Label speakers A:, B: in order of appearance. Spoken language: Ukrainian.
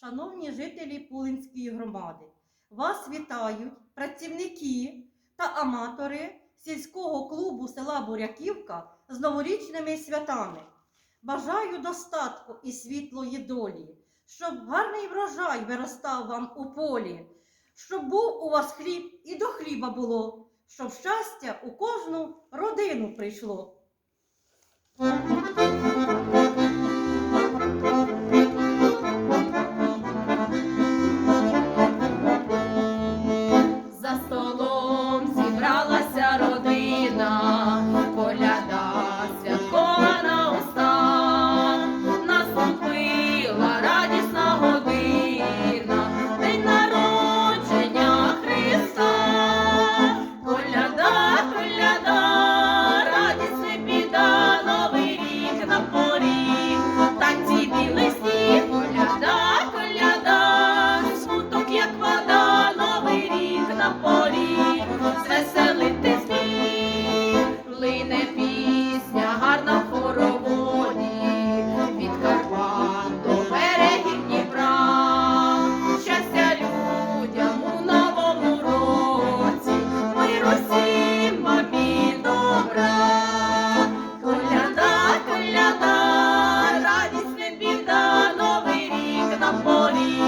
A: шановні жителі Пулинської громади, вас вітають працівники та аматори сільського клубу села Буряківка з новорічними святами. Бажаю достатку і світлої долі, щоб гарний врожай виростав вам у полі, щоб був у вас хліб і до хліба було, щоб щастя у кожну родину прийшло.
B: morning.